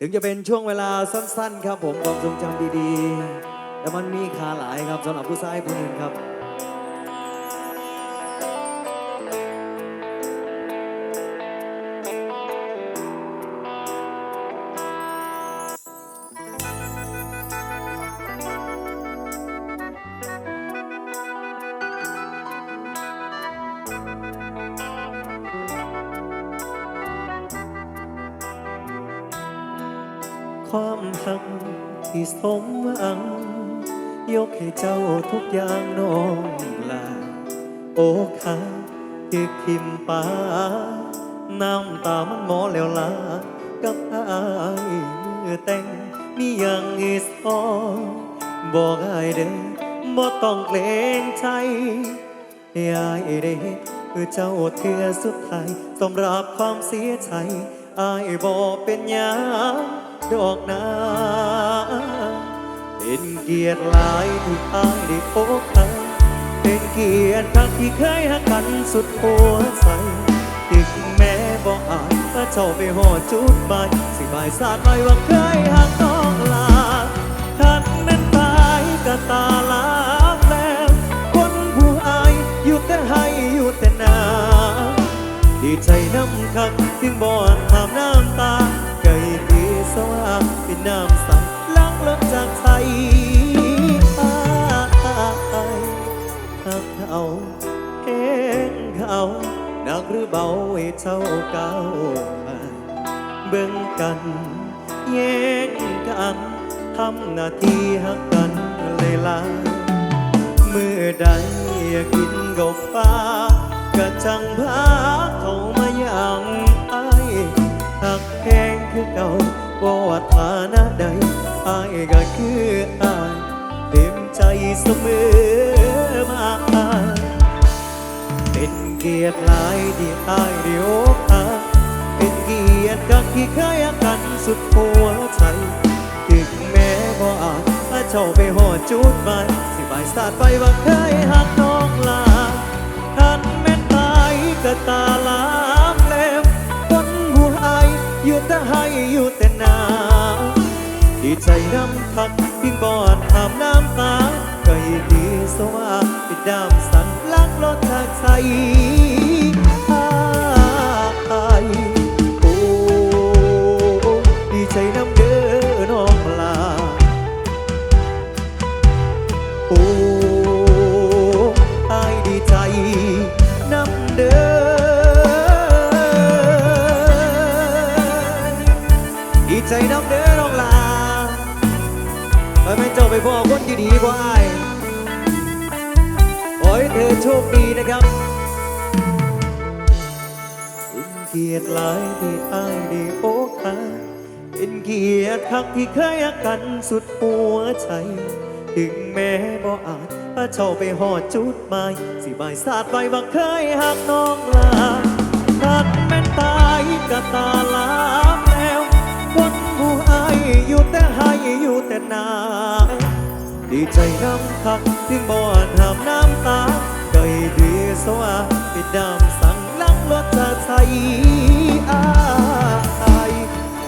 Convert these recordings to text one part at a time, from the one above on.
ถึงจะเป็นช่วงเวลาสั้น ๆ ครับผมความทรงจำดีๆ แต่มันมีค่าหลายครับสำหรับผู้ชายผู้หนึ่งครับ ต้องเกรงใจยายได้เห็นคือเจ้าเทือสุดท้ายสำหรับความเสียใจอายบอกเป็นยังดอกนาเป็นเกียรติหลายที่อายได้พบกันเป็นเกียรติครั้งที่เคยหักกันสุดหัวใจถึงแม้บอกอาจว่าเจ้าไปหอดจุดหมายสิบายสาดไปว่าเคยหักน้องลาท่านนั้นตายก็ตา ดีใจน้ำคักถึงบ่อนทำน้ำตาไก่ดีสว่างเป็นน้ำใสล้างลบจากใจอายหักเขาเห็นเขาหนักหรือเบาให้เจ้าเก้าวผ่าเบิ่งกันแย่งกันทำหน้าที่หักกันเลยลาเมื่อใดอยากกินกบฟ้า กะจังพาเข้ามาอยังไอายหักแพงคือเก่าบ่ว่าฐานะใดไอายก็คืออายเต็มใจเสมอมาเป็นเกียรติหลายที่อายได้โอกหักเป็นเกียรติกักที่เคยกกันสุดหัวใจถึงแม้บ่อาจถ้าเจ้าไปหอดจุดหมายสิบายสาดไปว่าเคยหักน้องลา กตาลามแล้วคนหัวไออยู่แต่ให้อยู่แต่นาดีใจน้ำทักพิงบอดถามน้ำตาก็ยินดีสว่าปิดดามสั่งลักรถจากใจ คนดีๆพ่ออายขอให้เธอโชคดีนะครับเป็นเกียรติหลายที่อายได้โอกหักเป็นเกียรติคักที่เคยหักกันสุดหัวใจ ถึงแม้บ่อาจถ้าเจ้าไปหอดจุดหมายสิบายสาดไปว่าเคยหักน้องลา ดีใจน้ำคักถึงบ่อนหามน้ำตาไก่ดีสว่าปิดดามสั่งลังรถจะใส่อาย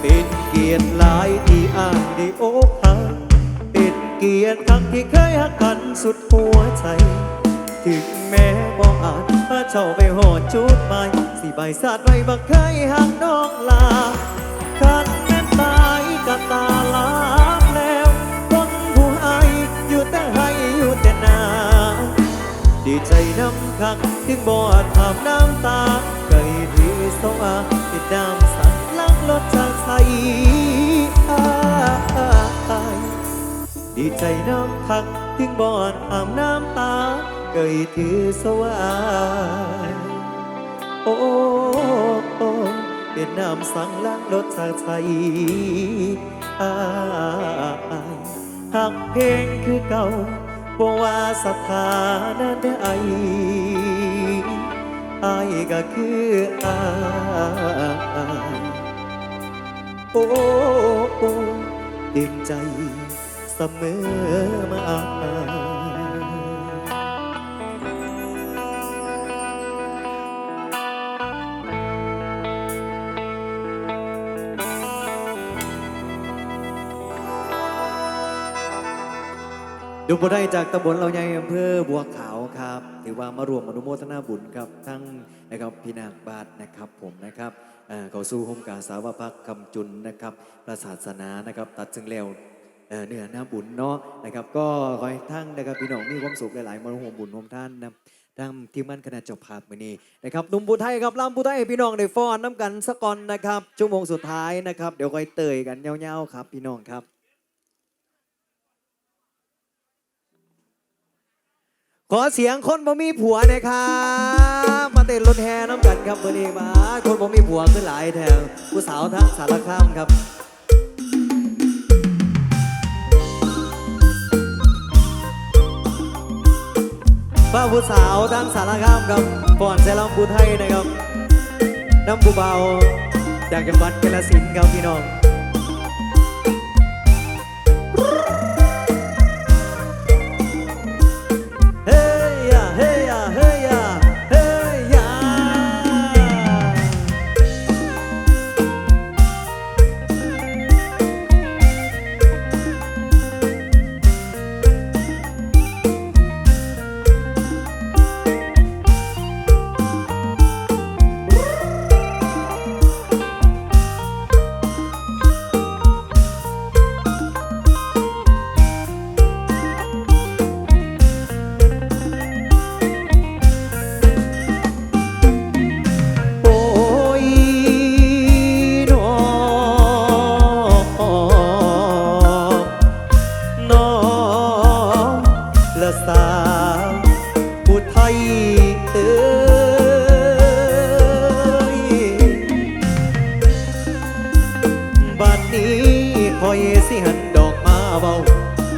เป็นเกียรติหลายที่อ่านได้โอกหักเป็นเกียรติครั้งที่เคยหักกันสุดหัวใจ ถึงแม้บ่อ่าจพาเจ้าไปหอดจุดหมายสิใบสาดไว้บักเคยหักน้องลาคันแม่ตายกับตาลา ดีใจน้ำคักถึงบ่อาจถามน้ำตาไก่ดีสว่าติดดามสั่งลักลดจากใสอายดีใจน้ำคักถึงบอนอาบน้ำตาเกยถือสวาโอ้โอ้เป็นน้ำสังล้างรถชาชัยอายหักเพลงคือเก่า บ่ว่าสถานะใดอายก็คืออายโอ้โอ้เต็มใจเสมอมา ดูบุได้จากตำบลเราใหญ่อำเภอบัวขาวครับถือว่ามารวมอนุโมทนาบุญครับทั้งนะครับพี่นาคบาทนะครับผมนะครับเขาสู้โฮมกาสาวพักคำจุนนะครับพระศาสนานะครับตัดซึ่งแล้วเนื้อหน้าบุญเนาะนะครับ ก็ขอให้ทั้งนะครับพี่น้องมีความสุขหลายๆมาร่วมบุญร่วมท่านนะทั้งทีมงานคณะเจ้าภาพมือนี้นะครับนุ่มผู้ไทยครับลำผู้ไทยพี่น้องได้ฟ้อนน้ำกันสักก่อนนะครับชั่วโมงสุดท้ายนะครับ เดี๋ยวค่อยเตยกันเยาวๆครับ พี่น้องครับ ขอเสียงคนบ่มีผัวนะครับมาเต้นรถแห่น้ำกันครับวันนี้มา คนบ่มีผัวขึ้นหลายแถวผู้สาวทั้งสารคามครับป้าผู้สาวทั้งสารคามครับก่อนเซรัมผู้ไทยนะครับน้ำผู้เบาจากจังหวัดกาฬสินธุ์ครับพี่น้อง ไทยเอ้ยบัดนี้คอยสิหันดอกมาเบา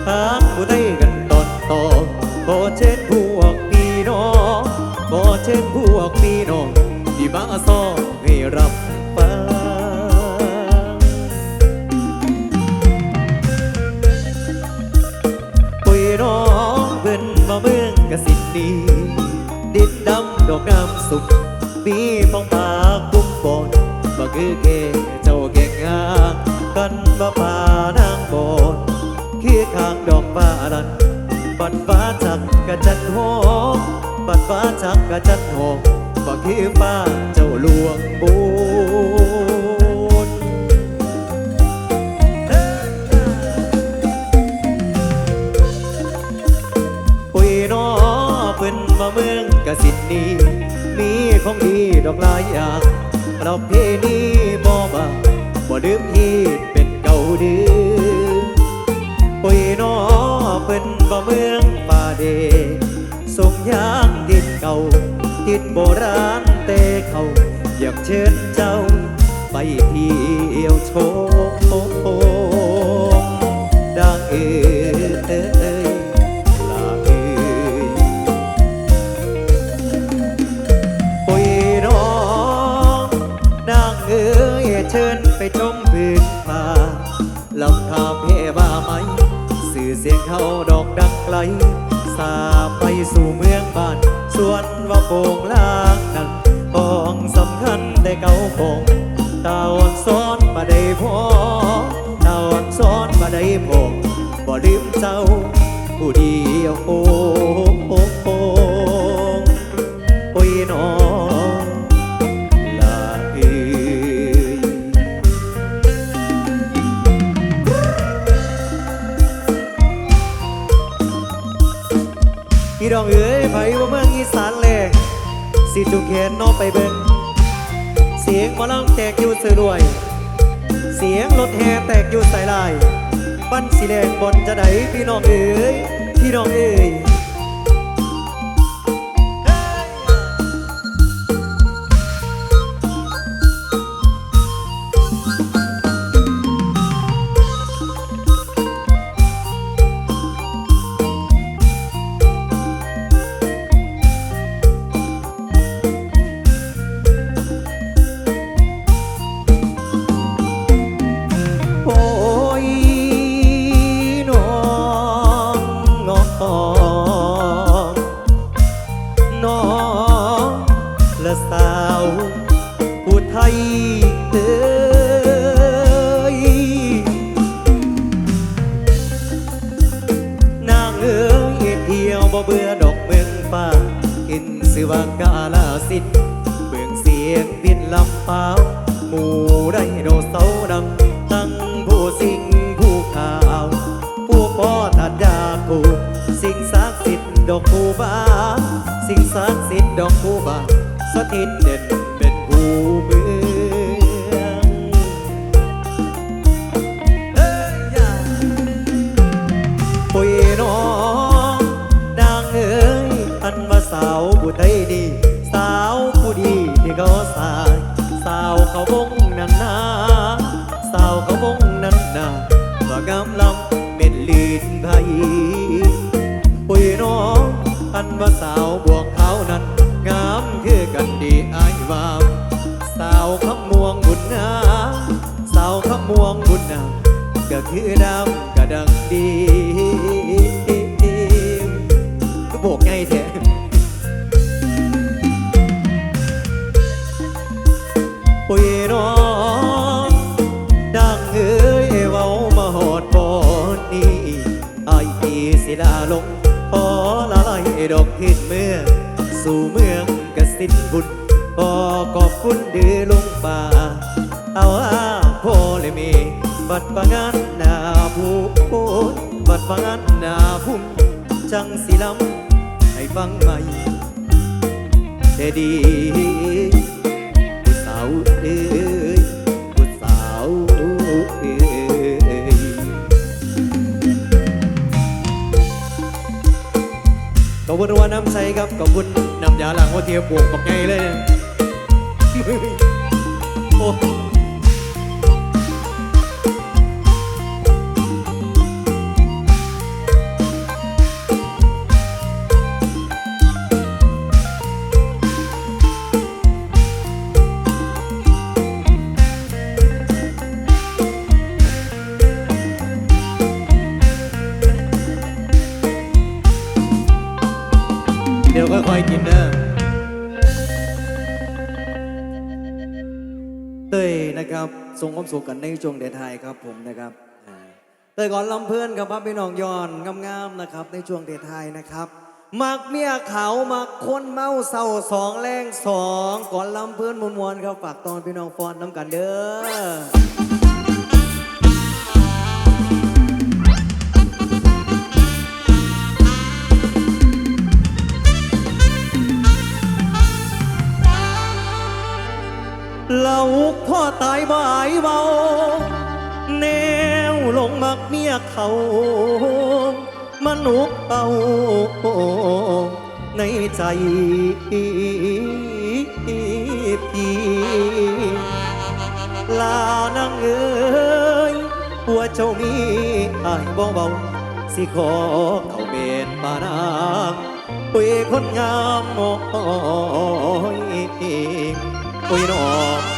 หากผู้ใดกันตอนต่อบ่เช่นพวกพี่น้องขอเช่นพวกพี่น้องที่มาซ้อให้รับ สุข มีฟองปากบุ้มบนบ่คือเกเจ้าเก่งงามกันบ่ป่านางโบนขี้ข้างดอกฟ้าลันปัดฟ้าจักกะจันหงปัดฟ้าจักกะจันหงบ่คือฟ้าเจ้าหลวงบู ดอกดังไกล สาไปสู่เมืองบ้าน ส่วนว่าโป่งลางนั้นของสำคัญแต่เก่าคงตาอ่อนซ้อนมาได้พอตาอ่อนซ้อนมาได้พอบ่ลืมเจ้าผู้เดียวโอ้ สิจุกแขนน้องไปเบิ่งเสียงมอลำแตกอยู่สื่อด้วย เสียงรถแห่แตกอยู่สายลายปั้นสีแดงบนจะไหนพี่น้องเอ๋ยพี่น้องเอ๋ย บา สิ่งศักดิ์สิทธิ์ดอกคูบาสถิตเด่นเป็นผู้เมือง ดอกขึ้นเมื่องสู่เมืองกสินบุญบอขอบคุณดือลงป่า เอาอาโพเลยมี บัดบางานนาผู้บัดบางานนาพุ่มจังสิลำให้ฟังใหม่แต่ดีผู้สาวเอ คุณว่าน้ำใสครับขอบคุณน้ำยาล้างหัวเทียบวกกับไงเลยโอ้ ส่งความสุขกันในช่วงเดทไทยครับผมนะครับอ่าเต้ยก่อนลำเพื่อนครับพี่น้องย้อนงามๆนะครับ ในช่วงเดทไทยนะครับมักเมียเขามักคนเมาเศร้าสองแรงสองก่อนลำเพื่อนมวนๆครับฝากตอนพี่น้องฟอนน้ำกันเด้อ เราพ่อตายบ่ายเบาแนวลงมักเมียเขา มนุษย์เอาในใจพี่ลานางเอ้ยหัวเจ้ามีอายบ่เบาสิขอเขาเป็นปานางปุยคนงามโอ้ยโอ้ยน้อง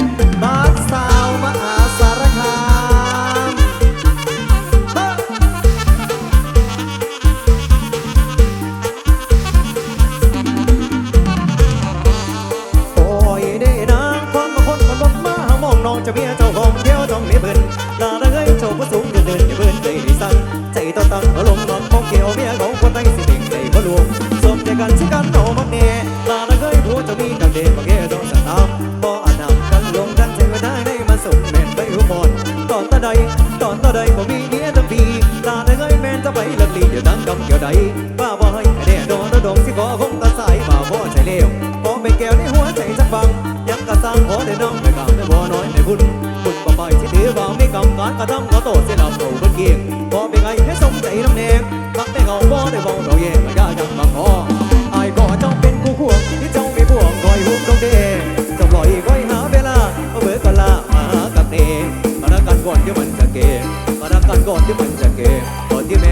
สมใจน้ำแนงมักได้เอาบ่ได้บ่เราแย่มาย่าจังบางคออายก็เจ้าเป็นคู่ควงที่เจ้ามีบ่วงคอยหุ้มตรงเดจะปล่อยคอยหาเวลาเมาเบิกกะลามาหากับเนมารักกันก่อนที่มันจะเกมารักกันก่อนที่มันจะเกก่อนที่แม่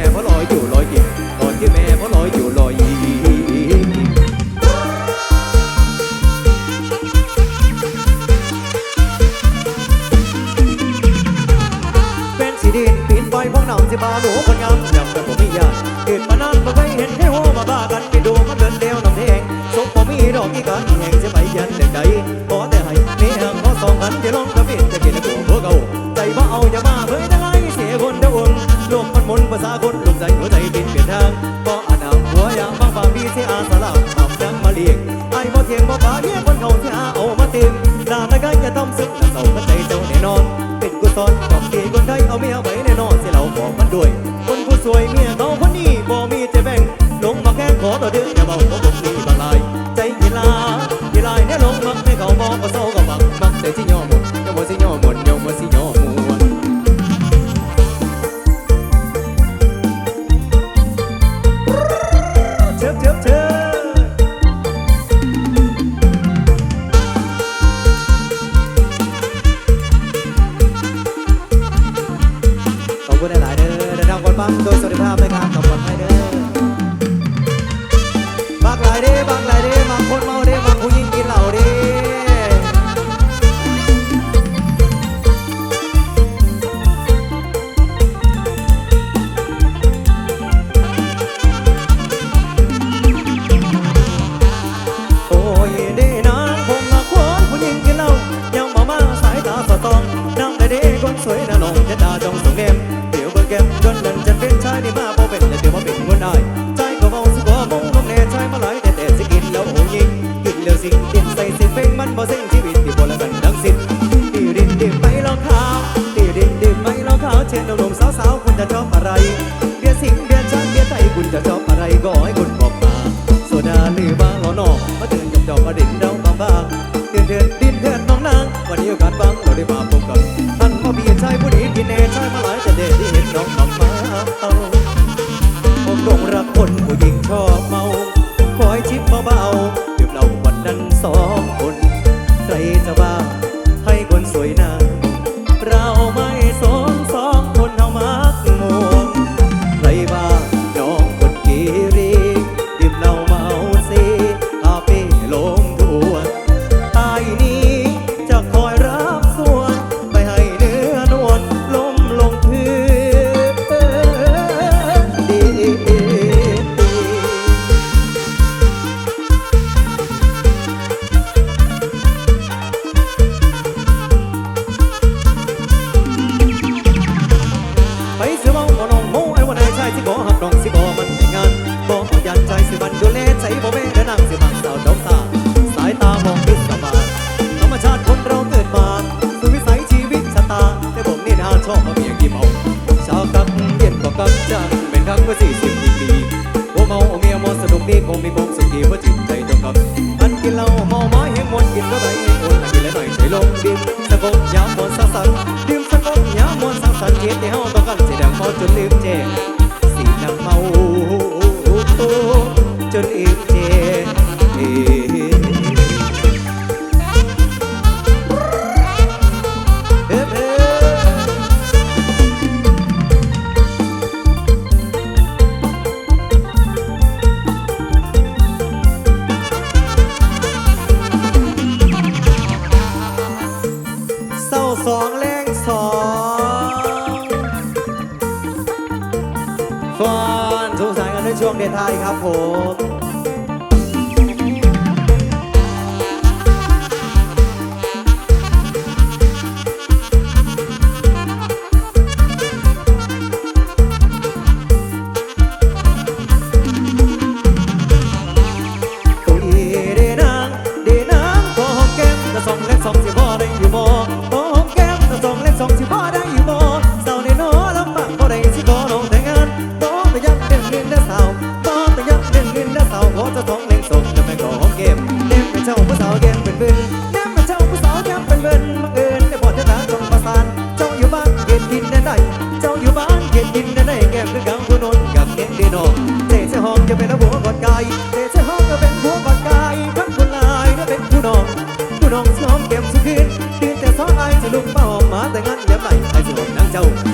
เบาดื่มเหล้าวันนั้นสองคน ใครจะบ้า ท่อมาเมียกี่เมาสาวกับเย็นบอกกับจ้าเป็นรักมาสี่สิบปีว่าเมาเมียมอสนุกนี่คงมีคงสุขดีว่าจิตใจตรงกับอันกินเหล้าเมาไม้ให้มวนกินก็ได้ให้มนกินแล้วหน่อยใจลงดิ่มสะกดยามมวนสัสันดื่มสะกดยามมอนสักสันเฮ็ดให้เฮต้องกัรเสียดังเมาจนลืมเจสีน้ำเมา 婆 gió ai sẽ lúc bao hòm má tay ngăn nhắm lại ai sẽ hồn nắng trâu.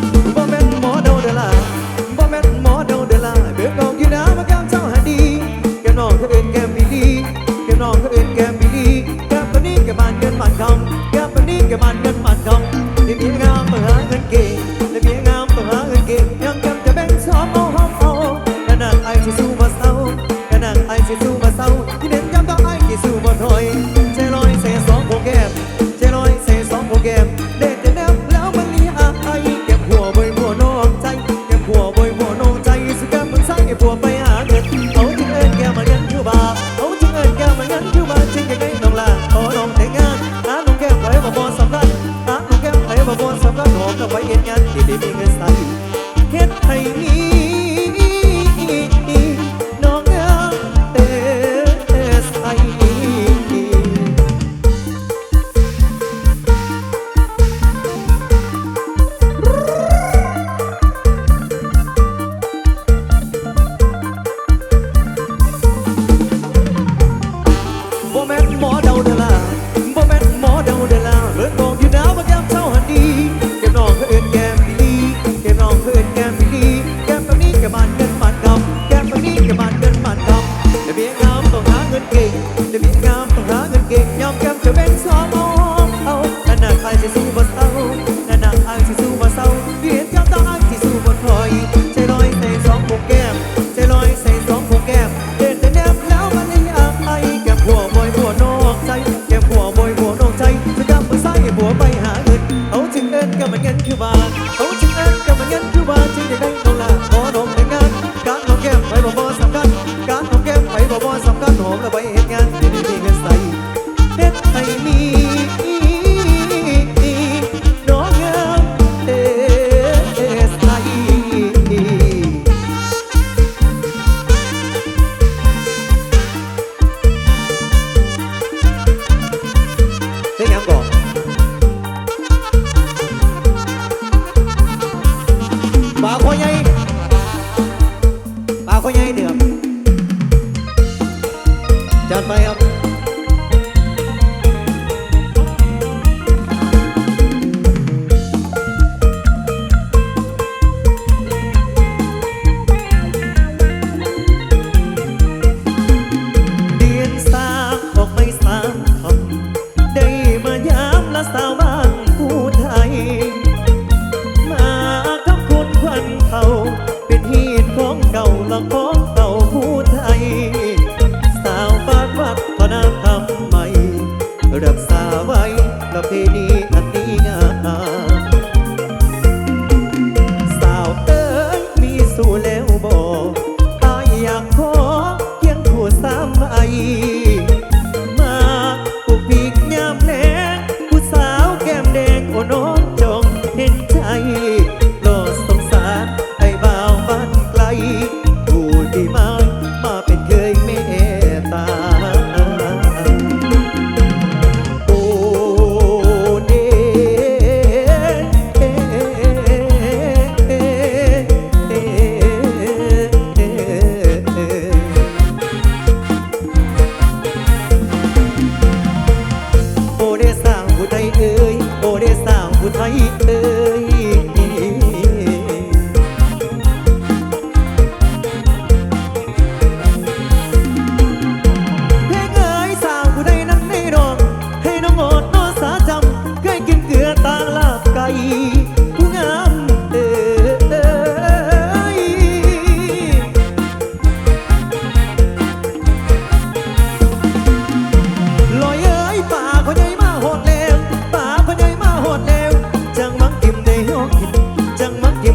กิมในห้องกินจังมักกิม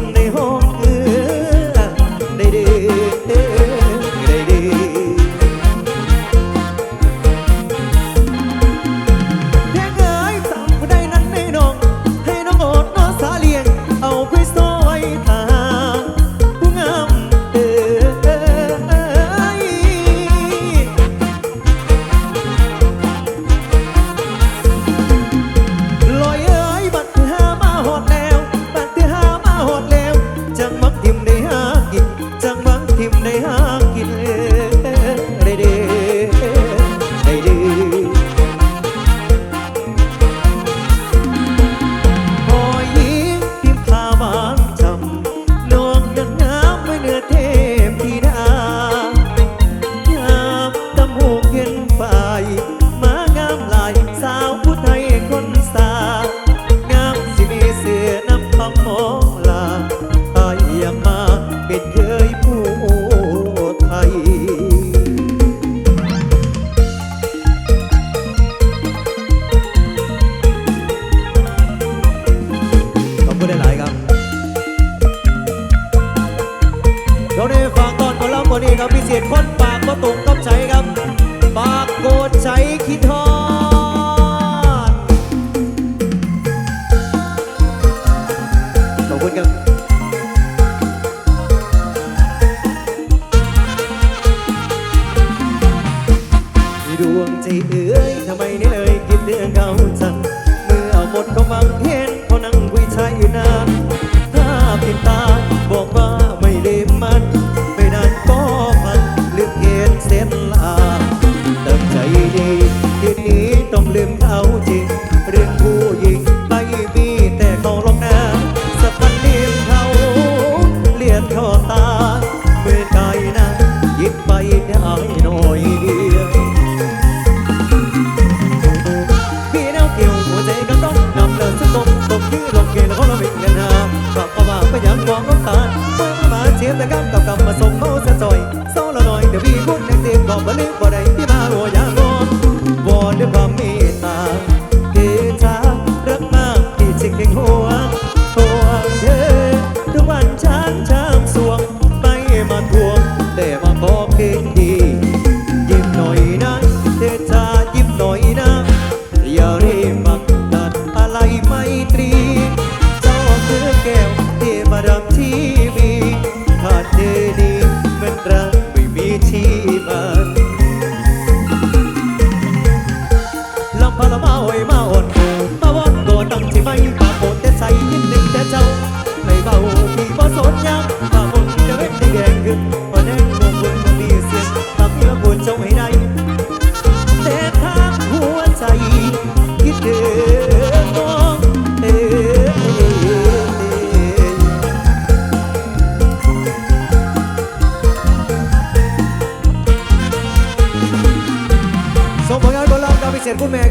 อห